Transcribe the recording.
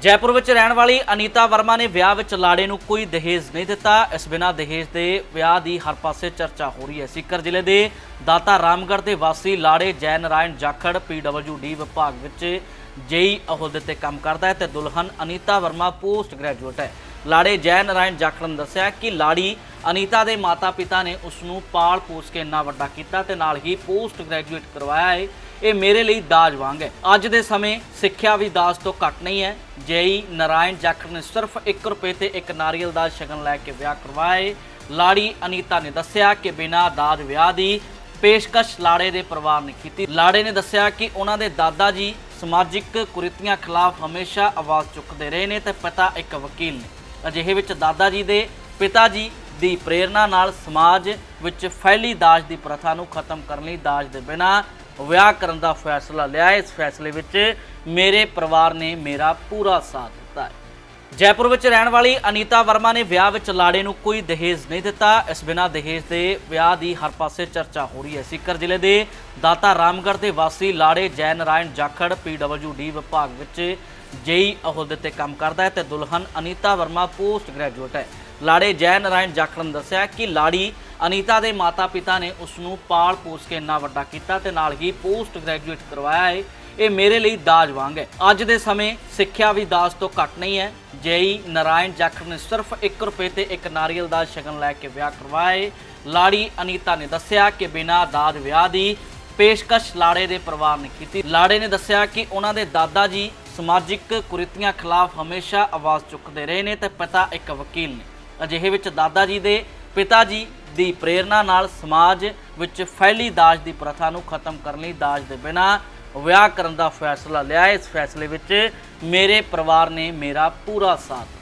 ਜੈਪੁਰ ਵਿੱਚ ਰਹਿਣ ਵਾਲੀ ਅਨੀਤਾ ਵਰਮਾ ਨੇ ਵਿਆਹ ਵਿੱਚ ਲਾੜੇ ਨੂੰ ਕੋਈ ਦਹੇਜ ਨਹੀਂ ਦਿੱਤਾ। ਇਸ ਬਿਨਾਂ ਦਹੇਜ ਦੇ ਵਿਆਹ ਦੀ ਹਰ ਪਾਸੇ ਚਰਚਾ ਹੋ ਰਹੀ ਹੈ। ਸਿੱਕਰ ਜ਼ਿਲ੍ਹੇ ਦੇ ਦਾਤਾ ਰਾਮਗੜ੍ਹ ਦੇ ਵਾਸੀ ਲਾੜੇ ਜੈ ਨਾਰਾਇਣ ਜਾਖੜ ਪੀਡਬਲਯੂਡੀ ਵਿਭਾਗ ਵਿੱਚ ਜੇਈ ਅਹੁਦੇ ਤੇ ਕੰਮ ਕਰਦਾ ਹੈ ਤੇ ਦੁਲਹਨ ਅਨੀਤਾ ਵਰਮਾ ਪੋਸਟ ਗ੍ਰੈਜੂਏਟ ਹੈ। ਲਾੜੇ ਜੈ ਨਾਰਾਇਣ ਜਾਖੜ ਨੇ ਦੱਸਿਆ ਕਿ ਲਾੜੀ ਅਨੀਤਾ ਦੇ ਮਾਤਾ-ਪਿਤਾ ਨੇ ਉਸ ਨੂੰ ਪਾਲ ਪੋਸ ਕੇ ਇੰਨਾ ਵੱਡਾ ਕੀਤਾ ਤੇ ਨਾਲ ਹੀ ਪੋਸਟ ਗ੍ਰੈਜੂਏਟ ਕਰਵਾਇਆ ਹੈ। ਇਹ ਮੇਰੇ ਲਈ ਦਾਜ ਵਾਂਗ ਹੈ। ਅੱਜ ਦੇ ਸਮੇਂ ਸਿੱਖਿਆ ਵੀ ਦਾਜ ਤੋਂ ਘੱਟ ਨਹੀਂ ਹੈ। ਜੇਈ ਨਾਰਾਇਣ ਜਾਖੜ ਨੇ ਸਿਰਫ 1 ਰੁਪਏ ਤੇ ਇੱਕ ਨਾਰੀਅਲ ਦਾ ਸ਼ਗਨ ਲੈ ਕੇ ਵਿਆਹ ਕਰਵਾਇਆ ਹੈ ਲਾੜੀ ਅਨੀਤਾ ਨੇ ਦੱਸਿਆ ਕਿ ਬਿਨਾਂ ਦਾਜ ਵਿਆਹ ਦੀ ਪੇਸ਼ਕਸ਼ ਲਾੜੇ ਦੇ ਪਰਿਵਾਰ ਨੇ ਕੀਤੀ। ਲਾੜੇ ਨੇ ਦੱਸਿਆ ਕਿ ਉਹਨਾਂ ਦੇ ਦਾਦਾ ਜੀ ਸਮਾਜਿਕ ਕੁਰੀਤੀਆਂ ਖਿਲਾਫ ਹਮੇਸ਼ਾ ਆਵਾਜ਼ ਚੁੱਕਦੇ ਰਹੇ ਨੇ ਤੇ ਪਿਤਾ ਇੱਕ ਵਕੀਲ ਨੇ। ਅਜਿਹੇ ਵਿੱਚ ਦਾਦਾ ਜੀ ਦੇ ਪਿਤਾ ਜੀ ਦੀ ਪ੍ਰੇਰਣਾ ਨਾਲ ਸਮਾਜ ਵਿੱਚ ਫੈਲੀ ਦਾਜ ਦੀ ਪ੍ਰਥਾ ਨੂੰ ਖਤਮ ਕਰਨ ਲਈ ਦਾਜ ਦੇ ਬਿਨਾਂ ਵਿਆਹ ਕਰਨ ਦਾ ਫੈਸਲਾ ਲਿਆ। ਇਸ ਫੈਸਲੇ ਵਿੱਚ ਮੇਰੇ ਪਰਿਵਾਰ ਨੇ ਮੇਰਾ ਪੂਰਾ ਸਾਥ ਦਿੱਤਾ ਹੈ। ਜੈਪੁਰ ਵਿੱਚ ਰਹਿਣ ਵਾਲੀ ਅਨੀਤਾ ਵਰਮਾ ਨੇ ਵਿਆਹ ਵਿੱਚ ਲਾੜੇ ਨੂੰ ਕੋਈ ਦਹੇਜ ਨਹੀਂ ਦਿੱਤਾ। ਇਸ ਬਿਨਾਂ ਦਹੇਜ ਦੇ ਵਿਆਹ ਦੀ ਹਰ ਪਾਸੇ ਚਰਚਾ ਹੋ ਰਹੀ ਹੈ। ਸਿੱਕਰ ਜ਼ਿਲ੍ਹੇ ਦੇ ਦਾਤਾ ਰਾਮਗੜ੍ਹ ਦੇ ਵਾਸੀ ਲਾੜੇ ਜੈ ਨਾਰਾਇਣ ਜਾਖੜ ਪੀਡਬਲਯੂਡੀ ਵਿਭਾਗ ਵਿੱਚ ਜੇਈ ਅਹੁਦੇ ਤੇ ਕੰਮ ਕਰਦਾ ਹੈ ਤੇ ਦੁਲਹਨ ਅਨੀਤਾ ਵਰਮਾ ਪੋਸਟ ਗ੍ਰੈਜੂਏਟ ਹੈ। ਲਾੜੇ ਜੈ ਨਾਰਾਇਣ ਜਾਖੜ ਨੇ ਦੱਸਿਆ ਕਿ ਲਾੜੀ ਅਨੀਤਾ ਦੇ ਮਾਤਾ-ਪਿਤਾ ਨੇ ਉਸ ਨੂੰ ਪਾਲ ਪੋਸ ਕੇ ਇੰਨਾ ਵੱਡਾ ਕੀਤਾ ਤੇ ਨਾਲ ਹੀ ਪੋਸਟ ਗ੍ਰੈਜੂਏਟ ਕਰਵਾਇਆ ਹੈ ਇਹ ਮੇਰੇ ਲਈ ਦਾਜ ਵਾਂਗ ਹੈ। ਅੱਜ ਦੇ ਸਮੇਂ ਸਿੱਖਿਆ ਵੀ ਦਾਜ ਤੋਂ ਘੱਟ ਨਹੀਂ ਹੈ। ਜੇਈ ਨਾਰਾਇਣ ਜਾਖੜ ਨੇ ਸਿਰਫ 1 ਰੁਪਏ ਤੇ ਇੱਕ ਨਾਰੀਅਲ ਦਾ ਸ਼ਗਨ ਲੈ ਕੇ ਵਿਆਹ ਕਰਵਾਇਆ ਹੈ ਲਾੜੀ ਅਨੀਤਾ ਨੇ ਦੱਸਿਆ ਕਿ ਬਿਨਾਂ ਦਾਜ ਵਿਆਹ ਦੀ ਪੇਸ਼ਕਸ਼ ਲਾੜੇ ਦੇ ਪਰਿਵਾਰ ਨੇ ਕੀਤੀ। ਲਾੜੇ ਨੇ ਦੱਸਿਆ ਕਿ ਉਹਨਾਂ ਦੇ ਦਾਦਾ ਜੀ ਸਮਾਜਿਕ ਕੁਰੀਤੀਆਂ ਖਿਲਾਫ ਹਮੇਸ਼ਾ ਆਵਾਜ਼ ਚੁੱਕਦੇ ਰਹੇ ਨੇ ਤੇ ਪਿਤਾ ਇੱਕ ਵਕੀਲ ਨੇ। ਅਜਿਹੇ ਵਿੱਚ ਦਾਦਾ ਜੀ ਦੇ ਪਿਤਾ ਜੀ ਦੀ ਪ੍ਰੇਰਣਾ ਨਾਲ ਸਮਾਜ ਵਿੱਚ ਫੈਲੀ ਦਾਜ ਦੀ ਪ੍ਰਥਾ ਨੂੰ ਖਤਮ ਕਰਨ ਲਈ ਦਾਜ ਦੇ ਬਿਨਾਂ ਵਿਆਹ ਕਰਨ ਦਾ ਫੈਸਲਾ ਲਿਆ। ਇਸ ਫੈਸਲੇ ਵਿੱਚ ਮੇਰੇ ਪਰਿਵਾਰ ਨੇ ਮੇਰਾ ਪੂਰਾ ਸਾਥ